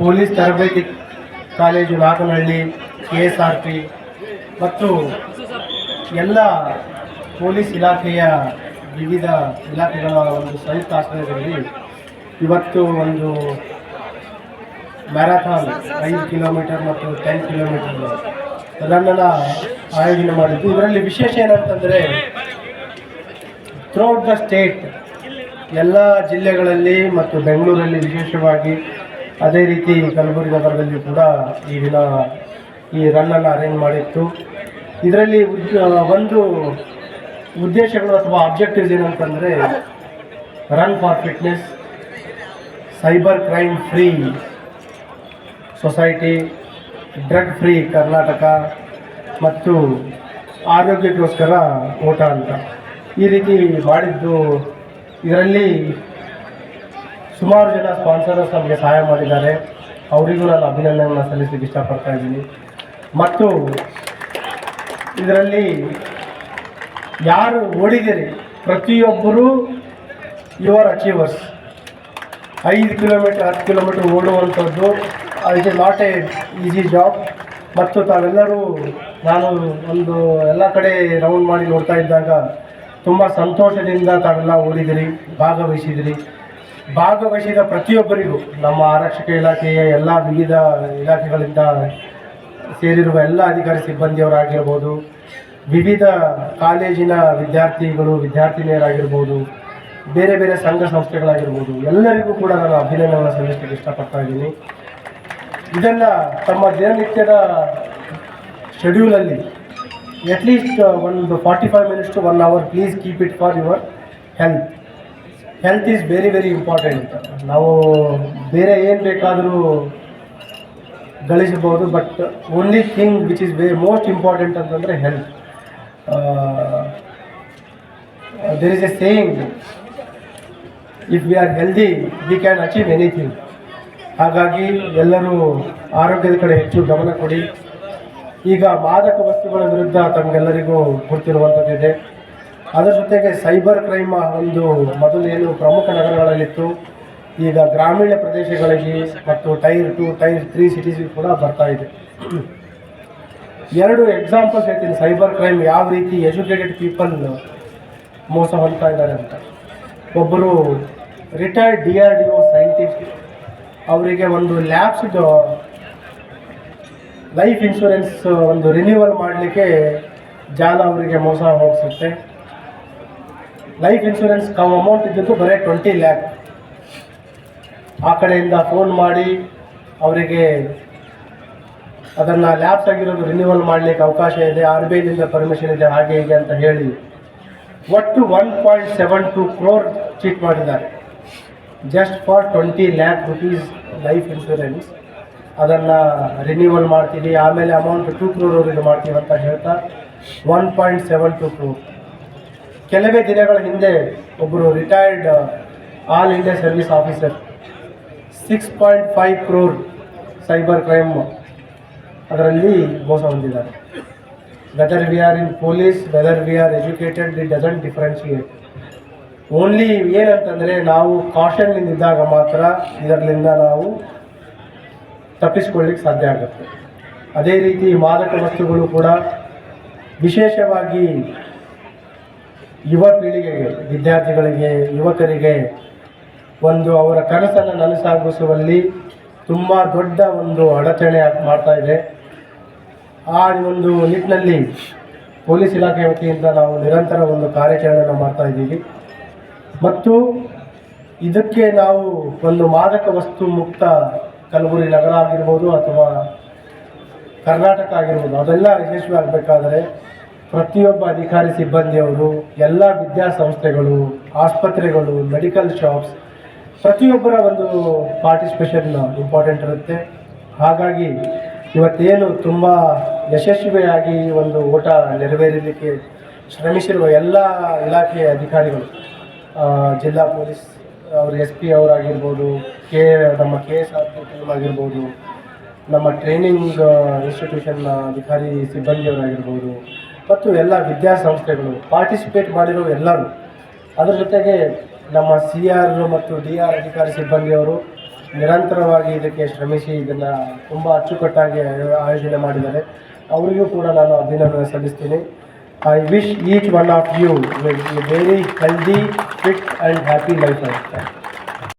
Police ತರಬೇತಿ college Naganahalli, K S R P ಮತ್ತು ಎಲ್ಲ ಪೊಲೀಸ್ ಇಲಾಖೆಯ ವಿವಿಧ ಇಲಾಖೆಗಳ ಒಂದು ಸಂಯುಕ್ತ ಆಶ್ರಯದಲ್ಲಿ ಇವತ್ತು ಒಂದು ಮ್ಯಾರಥಾನ್ ಐದು ಕಿಲೋಮೀಟರ್ ಮತ್ತು ಟೆನ್ ಕಿಲೋಮೀಟರ್ ರನ್ನನ್ನು ಆಯೋಜನೆ ಮಾಡಿದ್ದು. ಇದರಲ್ಲಿ ವಿಶೇಷ ಏನಂತಂದರೆ ಥ್ರೂಔಟ್ ದ ಸ್ಟೇಟ್ ಎಲ್ಲ ಜಿಲ್ಲೆಗಳಲ್ಲಿ ಮತ್ತು ಬೆಂಗಳೂರಲ್ಲಿ ವಿಶೇಷವಾಗಿ ಅದೇ ರೀತಿ ಕಲಬುರಗಿ ನಗರದಲ್ಲಿ ಕೂಡ ಈ ದಿನ ಈ ರನ್ನನ್ನು ಅರೇಂಜ್ ಮಾಡಿತ್ತು. ಇದರಲ್ಲಿ ಒಂದು ಉದ್ದೇಶಗಳು ಅಥವಾ ಆಬ್ಜೆಕ್ಟಿವ್ಸ್ ಏನಂತಂದರೆ run for fitness cyber crime free society drug free Karnataka ಮತ್ತು ಆರೋಗ್ಯಕ್ಕೋಸ್ಕರ ಓಟ ಅಂತ. ಈ ರೀತಿ ಮಾಡಿದ್ದು ಇದರಲ್ಲಿ ಸುಮಾರು ಜನ ಸ್ಪಾನ್ಸರ್ಸ್ ನಮಗೆ ಸಹಾಯ ಮಾಡಿದ್ದಾರೆ. ಅವರಿಗೂ ನಾನು ಅಭಿನಂದನೆಯನ್ನು ಸಲ್ಲಿಸಲಿಕ್ಕೆ ಇಷ್ಟಪಡ್ತಾ ಇದ್ದೀನಿ. ಮತ್ತು ಇದರಲ್ಲಿ ಯಾರು ಓಡಿದಿರಿ ಪ್ರತಿಯೊಬ್ಬರೂ ಯುವರ್ ಅಚೀವರ್ಸ್ ಐದು ಕಿಲೋಮೀಟರ್ ಹತ್ತು kilometre ಓಡುವಂಥದ್ದು. It is not a easy job ಮತ್ತು ತಾವೆಲ್ಲರೂ ನಾನು ಒಂದು ಎಲ್ಲ ಕಡೆ ರೌಂಡ್ ಮಾಡಿ ನೋಡ್ತಾ ಇದ್ದಾಗ ತುಂಬ ಸಂತೋಷದಿಂದ ತಾವೆಲ್ಲ ಓಡಿದಿರಿ ಭಾಗವಹಿಸಿದಿರಿ ಭಾಗವಹಿಸಿದ ಪ್ರತಿಯೊಬ್ಬರಿಗೂ ನಮ್ಮ ಆರಕ್ಷಕ ಇಲಾಖೆಯ ಎಲ್ಲ ವಿವಿಧ ಇಲಾಖೆಗಳಿಂದ ಸೇರಿರುವ ಎಲ್ಲ ಅಧಿಕಾರಿ ಸಿಬ್ಬಂದಿಯವರಾಗಿರ್ಬೋದು, ವಿವಿಧ ಕಾಲೇಜಿನ ವಿದ್ಯಾರ್ಥಿಗಳು, ವಿದ್ಯಾರ್ಥಿನಿಯರಾಗಿರ್ಬೋದು, ಬೇರೆ ಬೇರೆ ಸಂಘ ಸಂಸ್ಥೆಗಳಾಗಿರ್ಬೋದು, ಎಲ್ಲರಿಗೂ ಕೂಡ ನಾನು ಅಭಿನಂದನೆಗಳನ್ನು ಸಲ್ಲಿಸಲಿಕ್ಕೆ ಇಷ್ಟಪಡ್ತಾ ಇದ್ದೀನಿ. ಇದೆಲ್ಲ ತಮ್ಮ ದಿನನಿತ್ಯದ ಶೆಡ್ಯೂಲಲ್ಲಿ ಅಟ್ಲೀಸ್ಟ್ ಒಂದು forty five minutes to one hour please keep it for your health health is very very important ನಾವು ಬೇರೆ ಏನು ಬೇಕಾದರೂ ಗಳಿಸಬಹುದು but only thing which is we most important ಅಂತಂದರೆ health there is a saying if we are healthy we can achieve anything ಹಾಗಾಗಿ ಎಲ್ಲರೂ ಆರೋಗ್ಯದ ಕಡೆ ಹೆಚ್ಚು ಗಮನ ಕೊಡಿ. ಈಗ ಮಾದಕ ವಸ್ತುಗಳ ವಿರುದ್ಧ ತಮಗೆಲ್ಲರಿಗೂ ಗೊತ್ತಿರುವಂಥದ್ದಿದೆ. ಅದರ ಜೊತೆಗೆ ಸೈಬರ್ ಕ್ರೈಮ್ ಒಂದು ಮೊದಲು ಏನು ಪ್ರಮುಖ ನಗರಗಳಲ್ಲಿತ್ತು, ಈಗ ಗ್ರಾಮೀಣ ಪ್ರದೇಶಗಳಿಗೆ ಮತ್ತು ಟೈರ್ ಟು, ಟೈರ್ ತ್ರೀ ಸಿಟೀಸ್ಗೆ ಕೂಡ ಬರ್ತಾ ಇದೆ. ಎರಡು ಎಕ್ಸಾಂಪಲ್ಸ್ ಹೇಳ್ತೀನಿ. ಸೈಬರ್ ಕ್ರೈಮ್ ಯಾವ ರೀತಿ ಎಜುಕೇಟೆಡ್ ಪೀಪಲ್ ಮೋಸ ಹೊಂದ್ತಾ ಇದ್ದಾರೆ ಅಂತ. ಒಬ್ಬರು retired D R D O scientist, ಅವರಿಗೆ ಒಂದು ಲ್ಯಾಬ್ಸ್ ಲೈಫ್ ಇನ್ಶೂರೆನ್ಸ್ ಒಂದು ರಿನ್ಯೂವಲ್ ಮಾಡಲಿಕ್ಕೆ ಜಾಲ ಅವರಿಗೆ ಮೋಸ ಹೋಗಿಸುತ್ತೆ. ಲೈಫ್ ಇನ್ಶೂರೆನ್ಸ್ ಕಮ್ ಅಮೌಂಟ್ ಇದ್ದಿದ್ದು ಬರೀ ಟ್ವೆಂಟಿ ಲ್ಯಾಕ್ ಆ ಕಡೆಯಿಂದ ಫೋನ್ ಮಾಡಿ ಅವರಿಗೆ ಅದನ್ನು ಲ್ಯಾಪ್ಸ್ ಆಗಿರೋದು ರಿನ್ಯೂವಲ್ ಮಾಡಲಿಕ್ಕೆ ಅವಕಾಶ ಇದೆ ಆರ್ ಬಿ ಐದಿಂದ ಪರ್ಮಿಷನ್ ಇದೆ, ಹಾಗೆ ಹೀಗೆ ಅಂತ ಹೇಳಿ ಒಟ್ಟು one point seven two crore cheat ಮಾಡಿದ್ದಾರೆ. Just for twenty lakh rupees life insurance ಅದನ್ನು ರಿನ್ಯೂವಲ್ ಮಾಡ್ತೀವಿ, ಆಮೇಲೆ ಅಮೌಂಟ್ ಟೂ ಕ್ರೋರ್ವರೆಗೆ ಮಾಡ್ತೀವಿ ಅಂತ ಹೇಳ್ತಾ one point seven two crore ಕೆಲವೇ ದಿನಗಳ ಹಿಂದೆ ಒಬ್ಬರು retired all India service officer six point five crore cyber crime ಅದರಲ್ಲಿ ಮೋಸ ಹೊಂದಿದ್ದಾರೆ. Whether we are in police whether we are educated it doesn't differentiate only ಏನಂತಂದರೆ ನಾವು ಕಾಷನ್ನಿಂದ ಇದ್ದಾಗ ಮಾತ್ರ ಇದರಿಂದ ನಾವು ತಪ್ಪಿಸ್ಕೊಳ್ಳಿಕ್ಕೆ ಸಾಧ್ಯ ಆಗುತ್ತೆ. ಅದೇ ರೀತಿ ಮಾದಕ ವಸ್ತುಗಳು ಕೂಡ ವಿಶೇಷವಾಗಿ ಯುವ ಪೀಳಿಗೆಗೆ, ವಿದ್ಯಾರ್ಥಿಗಳಿಗೆ, ಯುವಕರಿಗೆ ಒಂದು ಅವರ ಕನಸನ್ನು ನನಸಾಗಿಸುವಲ್ಲಿ ತುಂಬ ದೊಡ್ಡ ಒಂದು ಅಡಚಣೆ ಮಾಡ್ತಾ ಇದೆ. ಆ ಒಂದು ನಿಟ್ಟಿನಲ್ಲಿ ಪೊಲೀಸ್ ಇಲಾಖೆ ವತಿಯಿಂದ ನಾವು ನಿರಂತರ ಒಂದು ಕಾರ್ಯಾಚರಣೆಯನ್ನು ಮಾಡ್ತಾ ಇದ್ದೀವಿ. ಮತ್ತು ಇದಕ್ಕೆ ನಾವು ಒಂದು ಮಾದಕ ವಸ್ತು ಮುಕ್ತ ಕಲಬುರಗಿ ನಗರ ಆಗಿರ್ಬೋದು ಅಥವಾ ಕರ್ನಾಟಕ ಆಗಿರ್ಬೋದು, ಅದೆಲ್ಲ ಯಶಸ್ವಿ ಆಗಬೇಕಾದರೆ ಪ್ರತಿಯೊಬ್ಬ ಅಧಿಕಾರಿ ಸಿಬ್ಬಂದಿಯವರು ಎಲ್ಲ ವಿದ್ಯಾಸಂಸ್ಥೆಗಳು, ಆಸ್ಪತ್ರೆಗಳು ಮೆಡಿಕಲ್ ಶಾಪ್ಸ್ ಪ್ರತಿಯೊಬ್ಬರ ಒಂದು ಪಾರ್ಟಿಸಿಪೇಷನ್ ಇಂಪಾರ್ಟೆಂಟ್ ಇರುತ್ತೆ. ಹಾಗಾಗಿ ಇವತ್ತೇನು ತುಂಬ ಯಶಸ್ವಿಯಾಗಿ ಒಂದು ಓಟ ನೆರವೇರಲಿಕ್ಕೆ ಶ್ರಮಿಸಿರುವ ಎಲ್ಲ ಇಲಾಖೆಯ ಅಧಿಕಾರಿಗಳು ಜಿಲ್ಲಾ ಪೊಲೀಸ್, ಅವರು ಎಸ್ ಪಿ ಅವರಾಗಿರ್ಬೋದು, ಕೆ, ನಮ್ಮ ಕೆ ಎಸ್ ಆರ್ ಪಿ ಆಗಿರ್ಬೋದು, ನಮ್ಮ ಟ್ರೈನಿಂಗ್ ಇನ್ಸ್ಟಿಟ್ಯೂಷನ್ನ ಅಧಿಕಾರಿ ಸಿಬ್ಬಂದಿಯವರಾಗಿರ್ಬೋದು ಮತ್ತು ಎಲ್ಲ ವಿದ್ಯಾಸಂಸ್ಥೆಗಳು ಪಾರ್ಟಿಸಿಪೇಟ್ ಮಾಡಿರೋ ಎಲ್ಲರೂ, ಅದರ ಜೊತೆಗೆ ನಮ್ಮ ಸಿ ಆರ್ ಮತ್ತು ಡಿ ಆರ್ ಅಧಿಕಾರಿ ಸಿಬ್ಬಂದಿಯವರು ನಿರಂತರವಾಗಿ ಇದಕ್ಕೆ ಶ್ರಮಿಸಿ ಇದನ್ನು ತುಂಬ ಅಚ್ಚುಕಟ್ಟಾಗಿ ಆಯೋಜನೆ ಮಾಡಿದ್ದಾರೆ. ಅವರಿಗೂ ಕೂಡ ನಾನು ಅಭಿನಂದನೆ ಸಲ್ಲಿಸ್ತೀನಿ. I wish each one of you very healthy fit and happy life ಅಂತ